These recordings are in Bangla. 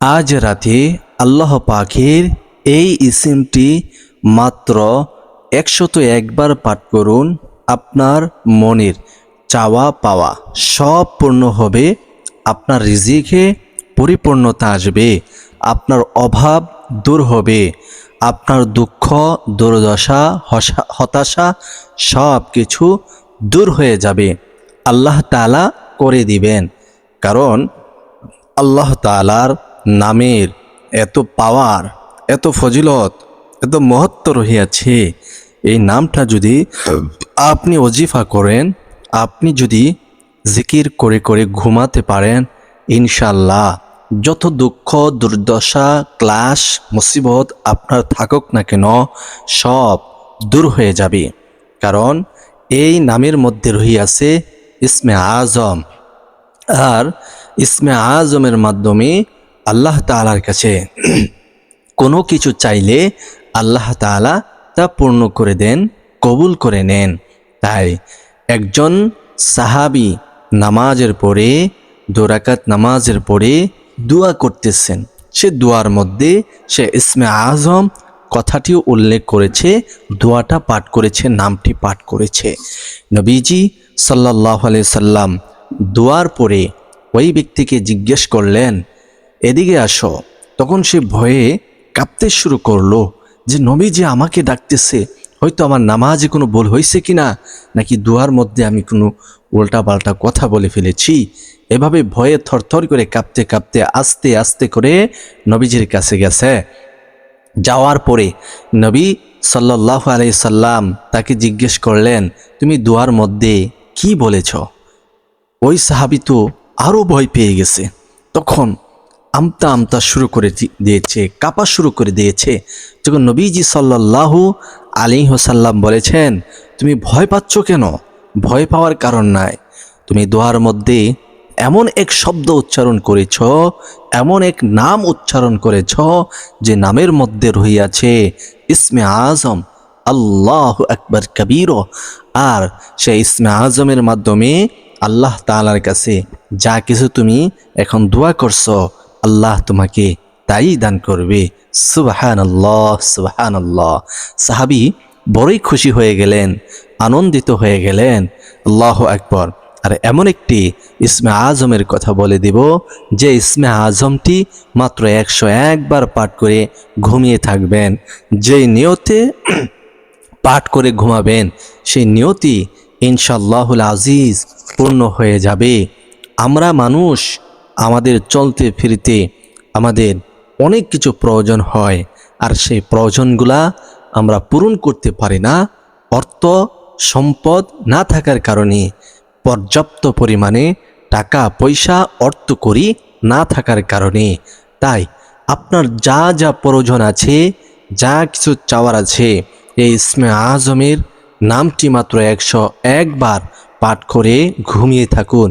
আজ রাতে আল্লাহ পাখির এই ইসিমটি মাত্র একশত একবার পাঠ করুন আপনার মনের চাওয়া পাওয়া। সব পূর্ণ হবে, আপনার রিজিকে পরিপূর্ণতা আসবে, আপনার অভাব দূর হবে, আপনার দুঃখ, দুর্দশা হতাশা সব কিছু দূর হয়ে যাবে। আল্লাহ তালা করে দিবেন। কারণ আল্লাহ তালার নামের এত পাওয়ার, এত ফজিলত, এত মহত্ব রহিয়াছে। এই নামটা যদি আপনি অজিফা করেন, আপনি যদি জিকির করে করে ঘুমাতে পারেন ইনশাল্লাহ যত দুঃখ, দুর্দশা, ক্লাস, মুসিবত আপনার থাকুক না কেন, সব দূর হয়ে যাবে। কারণ এই নামের মধ্যে রহিয়াছে ইসমে আজম। আর ইসমে আজমের মাধ্যমে আল্লাহ তালার কাছে কোনো কিছু চাইলে আল্লাহ তাআলা তা পূর্ণ করে দেন, কবুল করে নেন। তাই একজন সাহাবি নামাজের পরে, দোরাকাত নামাজের পরে দোয়া করতেছেন। সে দোয়ার মধ্যে সে ইসমে আজম কথাটিও উল্লেখ করেছে, দোয়াটা পাঠ করেছে, নামটি পাঠ করেছে। নবীজি সাল্লাহ সাল্লাম দোয়ার পরে ওই ব্যক্তিকে জিজ্ঞেস করলেন এদিকে আসো। তখন সে ভয়ে কাঁপতে শুরু করল যে, নবী যে আমাকে ডাকতেছে, হয়তো আমার নামাজে কোনো ভুল হয়েছে কিনা? নাকি দুয়ার মধ্যে আমি কোনো উল্টা পাল্টা কথা বলে ফেলেছি? এভাবে ভয়ে থরথর করে কাঁপতে কাঁপতে, আস্তে আস্তে করে নবীজির কাছে গেছে। যাওয়ার পরে নবী সাল্লাহ আলাই সাল্লাম তাকে জিজ্ঞেস করলেন, তুমি দুয়ার মধ্যে কি বলেছ? ওই সাহাবি তো আরও ভয় পেয়ে গেছে। তখন আমতা আমতা শুরু করে দিয়েছে, কাপা শুরু করে দিয়েছে। যখন নবীজি সাল্লাল্লাহু আলী হোসাল্লাম বলেছেন, তুমি ভয় পাচ্ছ কেন? ভয় পাওয়ার কারণ নাই। তুমি দোয়ার মধ্যে এমন এক শব্দ উচ্চারণ করেছ, এমন এক নাম উচ্চারণ করেছ, যে নামের মধ্যে রহিয়াছে, ইসমে আজম, আল্লাহ আকবর কবির। আর সেই ইসমে আজমের মাধ্যমে আল্লাহ তাআলার কাছে যা কিছু তুমি এখন দোয়া করছ আল্লাহ তোমাকে তাই দান করবে। সুবাহান আল্লাহ সুবাহান আল্লাহ সাহাবি বড়ই খুশি হয়ে গেলেন, আনন্দিত হয়ে গেলেন। আল্লাহ একবার আর এমন একটি ইসমে আজমের কথা বলে দিব, যে ইসমে আজমটি মাত্র একশো একবার পাঠ করে ঘুমিয়ে থাকবেন। যেই নিয়তে পাঠ করে ঘুমাবেন, সেই নিয়তি ইনশাল্লাহুল আজিজ পূর্ণ হয়ে যাবে। আমরা মানুষ আমাদের চলতে ফিরতে আমাদের অনেক কিছু প্রয়োজন হয়, আর সেই প্রয়োজনগুলা আমরা পূরণ করতে পারি না। অর্থ, সম্পদ না থাকার কারণে পর্যাপ্ত পরিমাণে টাকা, পয়সা, অর্থ করি না থাকার কারণে। তাই আপনার যা যা প্রয়োজন আছে, যা কিছু চাওয়ার আছে, এই ইসমে আজমের নামটি মাত্র একশো একবার পাঠ করে ঘুমিয়ে থাকুন।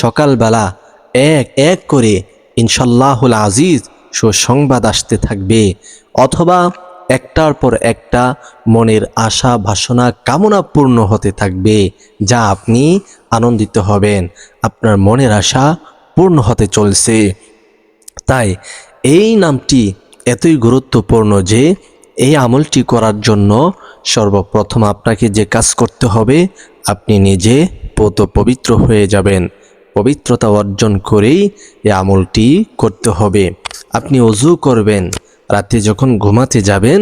সকালবেলা এক এক করে ইনশাল্লাহুল আজিজ সুসংবাদ আসতে থাকবে, অথবা একটার পর একটা মনের আশা, বাসনা, কামনা পূর্ণ হতে থাকবে, যা আপনি আনন্দিত হবেন, আপনার মনের আশা পূর্ণ হতে চলছে। তাই এই নামটি এতই গুরুত্বপূর্ণ যে এই আমলটি করার জন্য সর্বপ্রথম আপনাকে যে কাজ করতে হবে, আপনি নিজে পত পবিত্র হয়ে যাবেন। পবিত্রতা অর্জন করেই এই আমলটি করতে হবে। আপনি অজু করবেন, রাতে যখন ঘুমাতে যাবেন,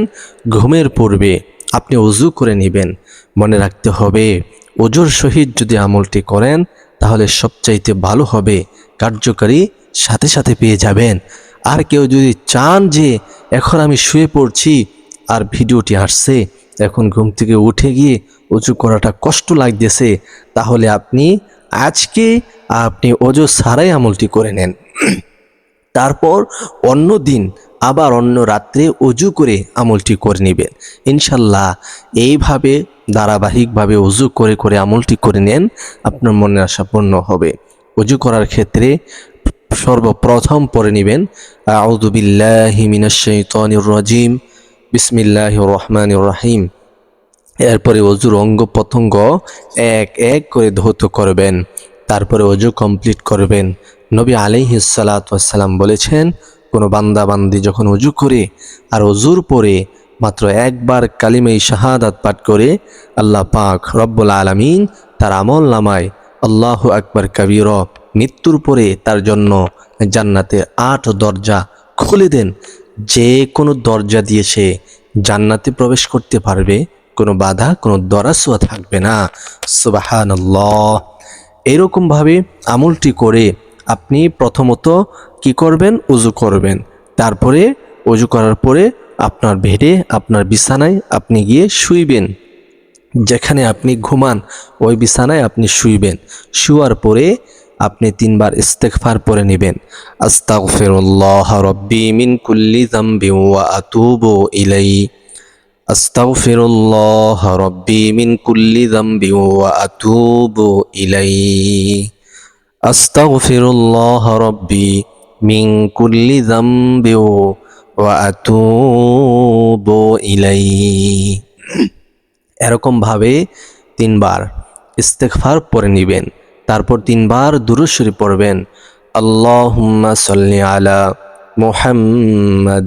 ঘুমের পূর্বে আপনি অজু করে নেবেন। মনে রাখতে হবে অজুর সহিত যদি আমলটি করেন, তাহলে সবচাইতে ভালো হবে, কার্যকারী সাথে সাথে পেয়ে যাবেন। আর কেউ যদি চান যে, এখন আমি শুয়ে পড়ছি আর ভিডিওটি আসছে, এখন ঘুম থেকে উঠে গিয়ে উঁচু করাটা কষ্ট লাগতেছে, তাহলে আপনি আজকে আপনি অজু সারাই আমলটি করে নেন। তারপর অন্য দিন আবার অন্য রাত্রে অজু করে আমলটি করে নেবেন। ইনশাল্লাহ এইভাবে ধারাবাহিকভাবে অজু করে করে আমলটি করে নেন, আপনার মনে আশা পূর্ণ হবে। অজু করার ক্ষেত্রে সর্বপ্রথম পড়ে নেবেন আউদুবিল্লাহি মিনাশ শাইতানির রাজিম, বিসমিল্লাহির রহমানির রহিম। এরপরে অজুর অঙ্গ প্রত্যঙ্গ এক এক করে ধৌত করবেন। তারপরে অজু কমপ্লিট করবেন। নবী আলিহিসাল্লাম বলেছেন, কোনো বান্দা বান্দি যখন অজু করে আর অজুর পরে মাত্র একবার কালিমেই শাহাদাত পাঠ করে, আল্লাহ পাক রব্বুল আলমিন তার আমল নামায় আল্লাহ আকবর কবির মৃত্যুর পরে তার জন্য জান্নাতের আট দরজা খুলে দেন। যে কোনো দরজা দিয়ে সে জান্নাতে প্রবেশ করতে পারবে, কোনো বাধা, কোনো দরাসুয়া থাকবে না। সুবাহান এরকমভাবে আমলটি করে আপনি প্রথমত কি করবেন? উজু করবেন। তারপরে উজু করার পরে আপনার বেডে, আপনার বিছানায় আপনি গিয়ে শুইবেন। যেখানে আপনি ঘুমান, ওই বিছানায় আপনি শুইবেন। শুয়ার পরে আপনি তিনবার ইস্তেকফার পরে নেবেন। আস্তাগফিরুল্লাহ রব্বি মিন কুল্লি যামবি ওয়া আতুবু ইলাই আস্তাগফিরুল্লাহ রব্বি মিন কুল্লি যামবি ওয়া আতুবু ইলাই আস্তাগফিরুল্লাহ রব্বি মিন কুল্লি যামবি ওয়া আতুবু ইলাই এরকমভাবে তিনবার ইস্তেকফার পরে নেবেন, তারপর তিনবার দুরুশ্বরী পড়বেন। আল্লাহুম্মা সাল্লি আলা মুহাম্মদ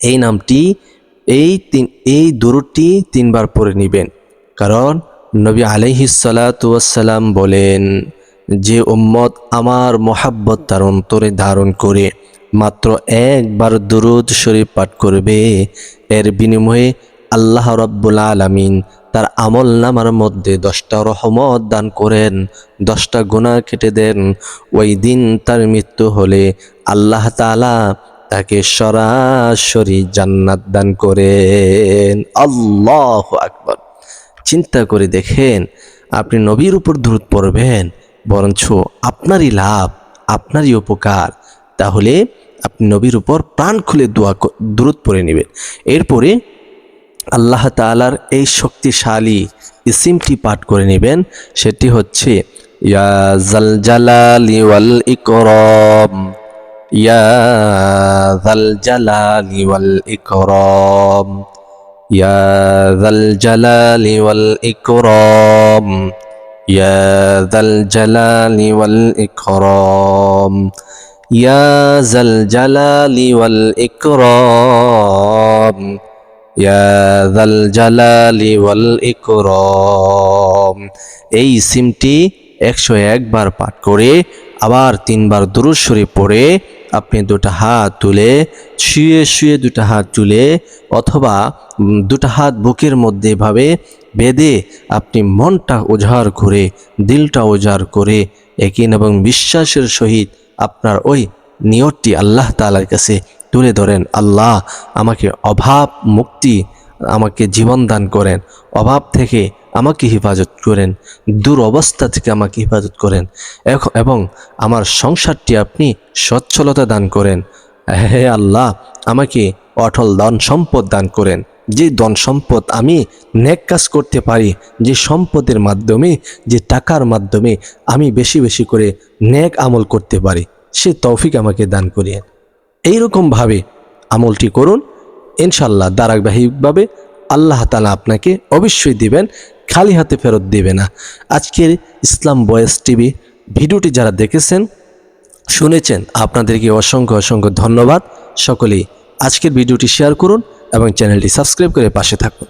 এই নামটি, এই তিন, এই দুরুটি তিনবার পড়ে নেবেন। কারণ নবী আলহিসাল্লাম বলেন, যে উম্মত আমার মোহাব্বত তার অন্তরে ধারণ করে, মাত্র একবার দুরুদ শরীফ পাঠ করবে, এর বিনিময়ে আল্লাহ রব্বুল আলমিন তার আমল নামার মধ্যে দশটা রহমত দান করেন, দশটা গুণা কেটে দেন। ওই দিন তার মৃত্যু হলে আল্লাহ তালা তাকে সরাসরি জান্নাত দান করেন। আল্লাহ আকবর। চিন্তা করে দেখেন, আপনি নবীর উপর দূরত পড়বেন, বরঞ্চ আপনারই লাভ, আপনারই উপকার। তাহলে আপনি নবীর উপর প্রাণ খুলে দোয়া দূরত পড়ে নেবেন। এরপরে আল্লাহ তালার এই শক্তিশালী ইসিমটি পাঠ করে নেবেন। সেটি হচ্ছে, ইয়া জাল জালালি ওয়াল ইকরম। ইয়া জাল জালালি ওয়াল ইকরম ইয়া জাল জালালি ওয়াল ইকরম ইয়া জাল জালালি ওয়াল ইকরম ইয়া জাল জালালি ওয়াল ইকরম ইয়াদাল জালালি ওয়াল ইকরম এই সিমটি একশো একবার পাঠ করে, আবার তিনবার দুরুদ শরীফ পড়ে আপনি দুটা হাত তুলে, শুয়ে শুয়ে দুটা হাত তুলে অথবা দুটা হাত বুকের মধ্যে এভাবে বেঁধে আপনি মনটা উজাড় করে, দিলটা উজাড় করে একিন এবং বিশ্বাসের সহিত আপনার ওই নিয়তটি আল্লাহ তালার কাছে তুলে ধরেন। আল্লাহ আমাকে অভাব, মুক্তি আমাকে জীবন দান করেন। অভাব থেকে আমাকে হেফাজত করেন দুরবস্থা থেকে আমাকে হেফাজত করেন এবং আমার সংসারটি আপনি সচ্ছলতা দান করেন। হে আল্লাহ, আমাকে অটল ধন সম্পদ দান করেন। যে ধন সম্পদ আমি নেক কাজ করতে পারি, যে সম্পদের মাধ্যমে, যে টাকার মাধ্যমে আমি বেশি বেশি করে নেক আমল করতে পারি, সে তৌফিক আমাকে দান করিয়েন এইরকমভাবে আমলটি করুন। ইনশাল্লাহ ধারাবাহিকভাবে আল্লাহ তালা আপনাকে অবশ্যই দিবেন। খালি হাতে ফেরত দেবে না। আজকের ইসলাম বয়েস টিভি ভিডিওটি যারা দেখেছেন, শুনেছেন, আপনাদেরকে অসংখ্য অসংখ্য ধন্যবাদ। সকলেই আজকের ভিডিওটি শেয়ার করুন এবং চ্যানেলটি সাবস্ক্রাইব করে পাশে থাকুন।